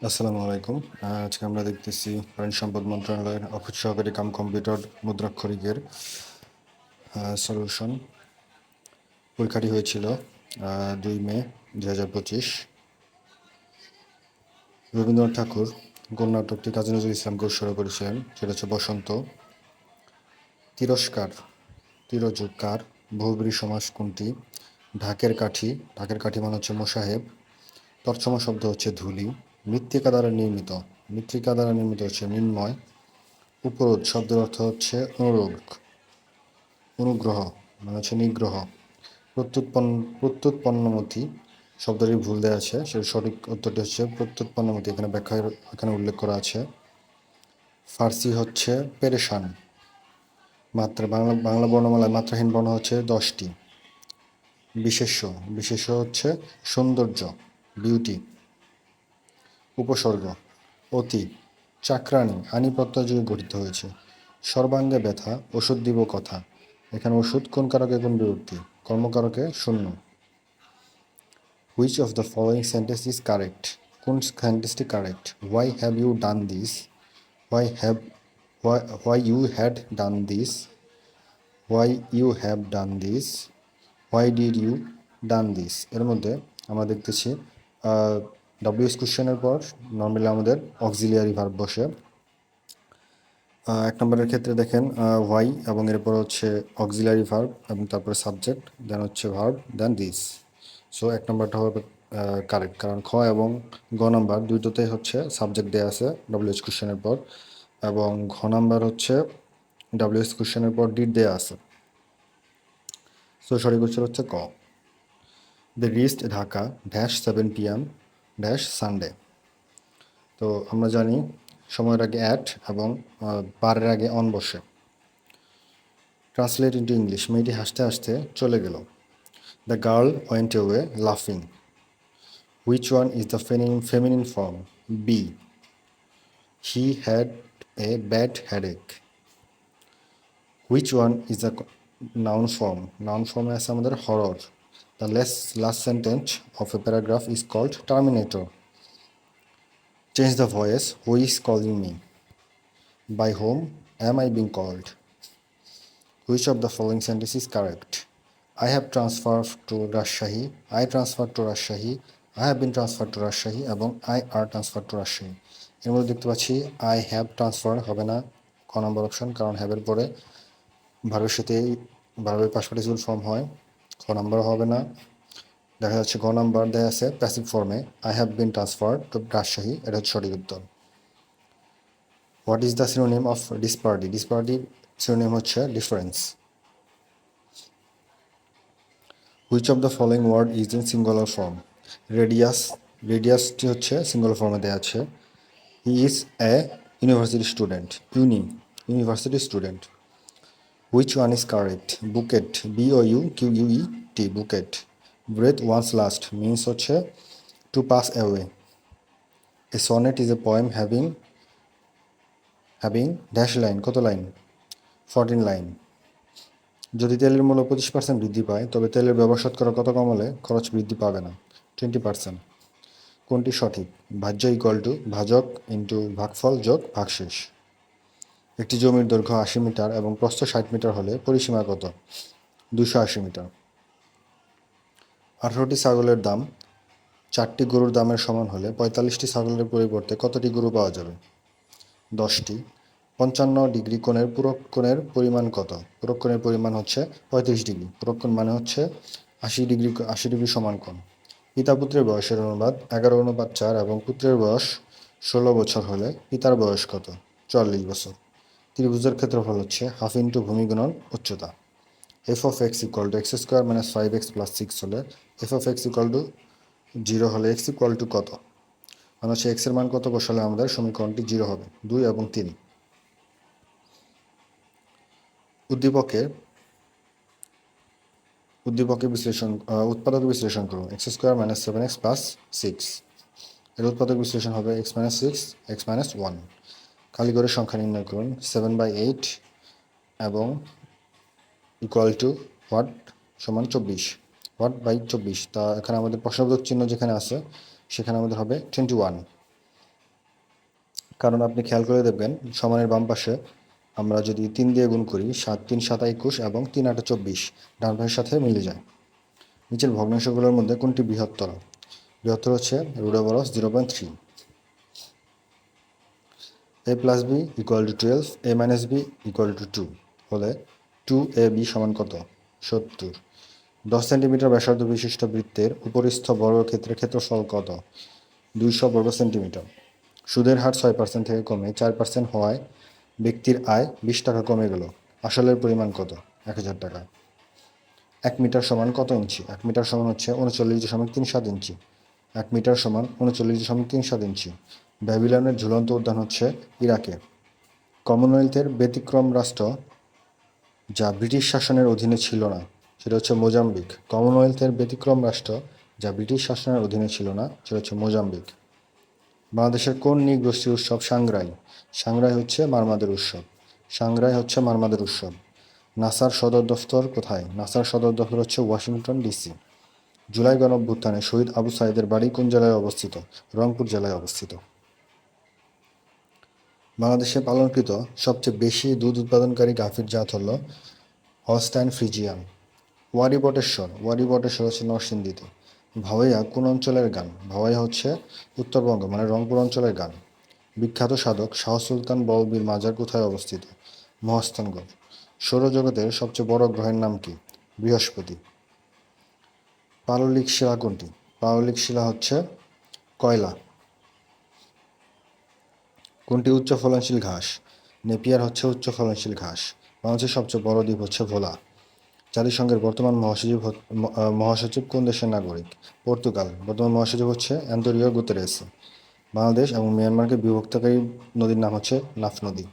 আসসালামু আলাইকুম। আজকে আমরা দেখতেছি প্রাণী সম্পদ মন্ত্রণালয়ের অফিস সহকারী কাম কম্পিউটার মুদ্রাক্ষরিকের সলিউশন পরীক্ষাটি হয়েছিল দুই মে দুই হাজার পঁচিশ। রবীন্দ্রনাথ ঠাকুর নাটকটি কাজী নজরুল ইসলামকে উৎসর্গ করেছিলেন সেটা হচ্ছে বসন্ত। তিরস্কার তিরযুগ কার বহুব্রী সমাস কোনটি? ঢাকের কাঠি ঢাকের কাঠি মানে হচ্ছে মোসাহেব তর্চমা শব্দ হচ্ছে ধুলি। মৃত্তিকা দ্বারা নির্মিত। মৃত্তিকা দ্বারা নির্মিত হচ্ছে মৃন্ময় উপরোধ শব্দের অর্থ হচ্ছে অনুরোধ। অনুগ্রহ মানে হচ্ছে নিগ্রহ। প্রত্যুৎপন্ন, প্রত্যুৎপন্নমতি শব্দটি ভুল দেওয়া আছে। সেটা সঠিক উত্তরটি হচ্ছে প্রত্যুৎপন্নমতি। এখানে ব্যাখ্যা এখানে উল্লেখ করা আছে। ফার্সি হচ্ছে পেরেশান। মাত্রা বাংলা বাংলা বর্ণমালায় মাত্রাহীন বর্ণ হচ্ছে দশটি। বিশেষ্য। বিশেষ্য হচ্ছে সৌন্দর্য, বিউটি। উপসর্গ, অতি চাকরানি আনি প্রত্যয় গঠিত হয়েছে। সর্বাঙ্গে ব্যথা, ওষুধ দিব কথা। এখানে ওষুধ কোন কারকে কোন বিভক্তি? কর্মকারকে শূন্য। Which of the following sentence is correct কোন সেন্টেন্সটি correct why have you done this why have why you had done this why you have done this why did you done this এর মধ্যে আমরা দেখতেছি ডাব্লিউএস কোশ্চেনের পর, normally আমাদের auxiliary verb বসে। এক নম্বরের ক্ষেত্রে দেখেন ওয়াই এবং এরপর হচ্ছে অক্সিলিয়ারি ভার্ব এবং তারপরে সাবজেক্ট দেন হচ্ছে ভার্ব দেন দিস সো এক নম্বরটা হবে কারেক্ট কারণ খ এবং গ নাম্বার দুইটোতে হচ্ছে সাবজেক্ট দেওয়া আছে ডাব্লিউএস কোশ্চেনের পর এবং ঘ নাম্বার হচ্ছে ডাব্লিউ ডাব্লিউএস কোশ্চেনের পর ডিট দেওয়া আছে। সো সঠিক উত্তর হচ্ছে ক। The wrist Dhaka dash seven PM dash Sunday তো আমরা জানি সময়ের আগে অ্যাট এবং বারের আগে অন বসে। ট্রান্সলেট ইন্টু ইংলিশ মেয়েটি হাসতে হাসতে চলে গেল। দ্য গার্ল ওয়েন্ট ওয়ে লাফিং which one is the feminine feminine form B he had a bad headache which one is the noun form noun ফর্মে আছে আমাদের horror the less last sentence of a paragraph is called terminator change the voice who is calling me by home am I being called which of the following sentence is correct I have transfer to Rajshahi I transfer to Rajshahi I have been transfer to Rajshahi এবং I are transfer to Rajshahi এর মধ্যে দেখতে পাচ্ছি I have transfer হবে না। ক নম্বর option কারণ হ্যাভের পরে ভার্বের সাথে ভার্বের পাশ পার্টিসিপাল ফর্ম হয় খ নাম্বার হবে না। দেখা যাচ্ছে গ নাম্বার দেয়া আছে প্যাসিভ ফর্মে I have been transfer to Rajshahi এটা হচ্ছে সঠিক উত্তর। What is the synonym of disparity disparity synonym হচ্ছে difference which of the following word is in singular form radius রেডিয়াসটি হচ্ছে সিঙ্গুলার ফর্মে দেওয়া আছে। He is a university student uni university student which one is correct bouquet B O U Q U E T bouquet breath one's last means হচ্ছে to pass away a sonnet is a poem having having dash line কত line fourteen line যদি তেলের মূল্য পঁচিশ percent বৃদ্ধি পায়, তবে তেলের ব্যবহার শতকরা কত কমালে খরচ বৃদ্ধি পাবে না। টোয়েন্টি পার্সেন্ট কোনটি সঠিক? ভাজ্য ইকুয়াল টু ভাজক ইন্টু ভাগফল যোগ ভাগশেষ। একটি জমির দৈর্ঘ্য আশি মিটার এবং প্রস্থ ষাট মিটার হলে পরিসীমা কত? দুশো আশি মিটার। আঠারোটি ছাগলের দাম চারটি গরুর দামের সমান হলে পঁয়তাল্লিশটি ছাগলের পরিবর্তে কতটি গরু পাওয়া যাবে? দশটি। পঞ্চান্ন ডিগ্রি কোণের পুরক কোণের পরিমাণ কত? পুরক কোণের পরিমাণ হচ্ছে পঁয়ত্রিশ ডিগ্রি। পুরক কোণ মানে হচ্ছে আশি ডিগ্রি আশি ডিগ্রি সমান কোণ। পিতা পুত্রের বয়সের অনুপাত এগারো, অনুপাত চার এবং পুত্রের বয়স ষোলো বছর হলে পিতার বয়স কত? চল্লিশ বছর। ত্রিভুজের ক্ষেত্রফল হচ্ছে হাফ ইন্টু ভূমি গুণন উচ্চতা। F of X equal to X square minus five X plus six হলে F of X equal to zero হলে এক্স ইকুয়াল টু কত? মানে হচ্ছে এক্সের মান কত বসালে আমাদের সমীকরণটি জিরো হবে, দুই এবং তিন। উদ্দীপকের উদ্দীপকের বিশ্লেষণ উৎপাদক বিশ্লেষণ করুন। X square minus seven X plus six এর উৎপাদক বিশ্লেষণ হবে X minus six X minus one খালি করে সংখ্যা নির্ণয় করুন। সেভেন বাই এইট এবং ইকুয়াল টু হোয়াট সমান চব্বিশ। হোয়াট বাই চব্বিশ? তা এখানে আমাদের প্রশ্নবোধক চিহ্ন যেখানে আছে, সেখানে আমাদের হবে টোয়েন্টি ওয়ান কারণ আপনি খেয়াল করে দেখবেন, সমানের বাম পাশে আমরা যদি তিন দিয়ে গুণ করি, সাত, তিন, সাত, একুশ এবং তিন, আটে, চব্বিশ, ডান পাশের সাথে মিলে যায়। নিচের ভগ্নাংশগুলোর মধ্যে কোনটি বৃহত্তর? বৃহত্তর হচ্ছে রুডোবরস zero point three A plus B equal to twelve A minus B equal to two হলে টু এ বি সমান কত? সত্তর। দশ সেন্টিমিটার ব্যাসার্ধ বিশিষ্ট বৃত্তের উপরিস্থ বর্গক্ষেত্রের ক্ষেত্রফল কত? দুইশো বর্গ সেন্টিমিটার। সুদের হার ছয় পার্সেন্ট থেকে কমে চার পার্সেন্ট হওয়ায় ব্যক্তির আয় বিশ টাকা কমে গেল। আসলের পরিমাণ কত? এক হাজার টাকা। এক মিটার সমান কত ইঞ্চি? এক মিটার সমান হচ্ছে উনচল্লিশ দশমিক তিন সাত ইঞ্চি। এক মিটার সমান উনচল্লিশ দশমিক তিন সাত ইঞ্চি। ব্যাবিলনের ঝুলন্ত উদ্যান হচ্ছে ইরাকে। কমনওয়েলথের ব্যতিক্রম রাষ্ট্র যা ব্রিটিশ শাসনের অধীনে ছিল না, সেটা হচ্ছে মোজাম্বিক। কমনওয়েলথের ব্যতিক্রম রাষ্ট্র যা ব্রিটিশ শাসনের অধীনে ছিল না, সেটা হচ্ছে মোজাম্বিক। বাংলাদেশের কোন নৃগোষ্ঠীর উৎসব? সাংগ্রাই সাংগ্রাই হচ্ছে মারমাদের উৎসব। সাংগ্রাই হচ্ছে মারমাদের উৎসব। নাসার সদর দফতর কোথায়? নাসার সদর দফতর হচ্ছে ওয়াশিংটন ডিসি। জুলাই গণ শহীদ আবু সাইদের বাড়ি কোন জেলায় অবস্থিত? রংপুর জেলায় অবস্থিত। বাংলাদেশে পালনকৃত সবচেয়ে বেশি দুধ উৎপাদনকারী গাভীর জাত হল হলস্টাইন ফ্রিজিয়ান ওয়ারি বটেশ্বর। ওয়ারি বটেশ্বর হচ্ছে নরসিংদীতে। ভাওয়াইয়া কোন অঞ্চলের গান? ভাওয়াইয়া হচ্ছে উত্তরবঙ্গ মানে রংপুর অঞ্চলের গান। বিখ্যাত সাধক শাহ সুলতান বলবীর মাজার কোথায় অবস্থিত? মহাস্থানগড়। সৌরজগতের সবচেয়ে বড় গ্রহের নাম কি? বৃহস্পতি। পাললিক শিলা কোনটি? পাললিক শিলা হচ্ছে কয়লা। কোনটি উচ্চ ফলনশীল ঘাস? নেপিয়ার হচ্ছে উচ্চ ফলনশীল ঘাস। বাংলাদেশের সবচেয়ে বড় দ্বীপ হচ্ছে ভোলা। জাতিসংঘের বর্তমান মহাসচিব মহাসচিব কোন দেশের নাগরিক? পর্তুগাল। বর্তমান মহাসচিব হচ্ছে অ্যান্তোরিও গুতেরেস। বাংলাদেশ এবং মিয়ানমারকে বিভক্তকারী নদীর নাম হচ্ছে নাফ নদী।